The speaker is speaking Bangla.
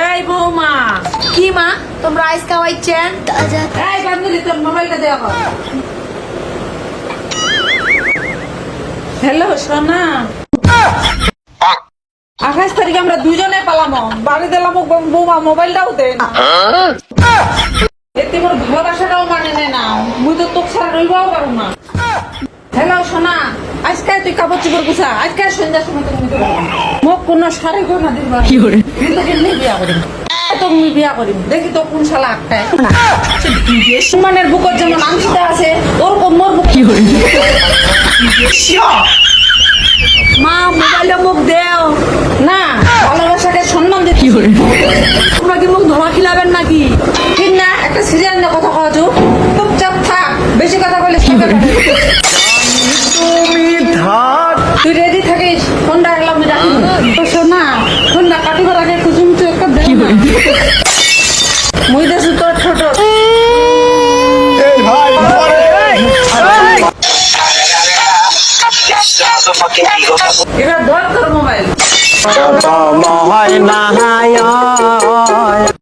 এই বৌমা। কি মা? তোমরা আইস খাওয়াইছেন? এই বান্ধবী তোর মোবাইলটা দেওয়া হ্যালো সোনা। আঠাশ তারিখে আমরা দুজনে পালাম। বাড়ি দিলাম বৌমা মোবাইলটাও দে না। এতে মোর ভালোবাসাটাও মানে নেয় না। মুই তো তোর ছাড়া রইবাও পারো না। হ্যালো সোনা। আজকে তুই কাপড় চোপড় গুছা আজকে সন্ধ্যার সময় তুমি মোক কোনো শাড়ি গয়না দিবা কি করে? বিয়া করিম। তুমি বিয়া করিম। দেখি তো কোন শালা একটাই সুমানের বুকত যেমন আংশিটা আছে ওরকম মোর বুক। কি করে? মা মোবাইলে মুখ দেও। না ভালোবাসাকে সম্মান দিতে কি করে? তোমরা কি মুখ ধোয়া খিলাবেন নাকি? ঠিক না? একটা সিরিয়াল নিয়ে কথা কওয়া চুপচাপ থাক বেশি কথা বলে তুমি শোনা ফোনটা কাটিবার আগে কুচুম তুই একটা না। মুই দেশু তোর ছোট। এই এবার তোর মোবাইল। মহায় নাহায়